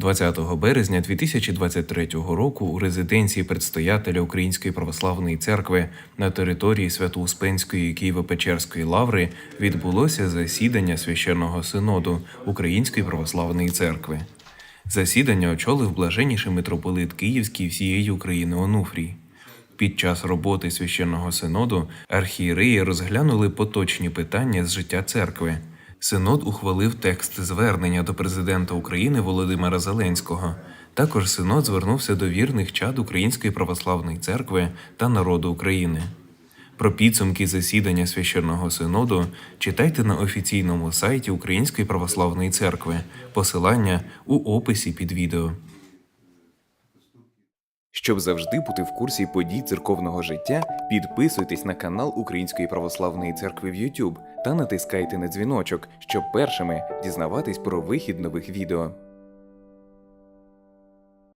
20 березня 2023 року у резиденції предстоятеля Української православної церкви на території Свято-Успенської Києво-Печерської лаври відбулося засідання священного синоду Української православної церкви. Засідання очолив блаженніший митрополит Київський всієї України Онуфрій. Під час роботи священного синоду архієреї розглянули поточні питання з життя церкви. Синод ухвалив текст звернення до президента України Володимира Зеленського. Також синод звернувся до вірних чад Української православної церкви та народу України. Про підсумки засідання священного синоду читайте на офіційному сайті Української православної церкви. Посилання у описі під відео. Щоб завжди бути в курсі подій церковного життя, підписуйтесь на канал Української православної церкви в YouTube та натискайте на дзвіночок, щоб першими дізнаватись про вихід нових відео.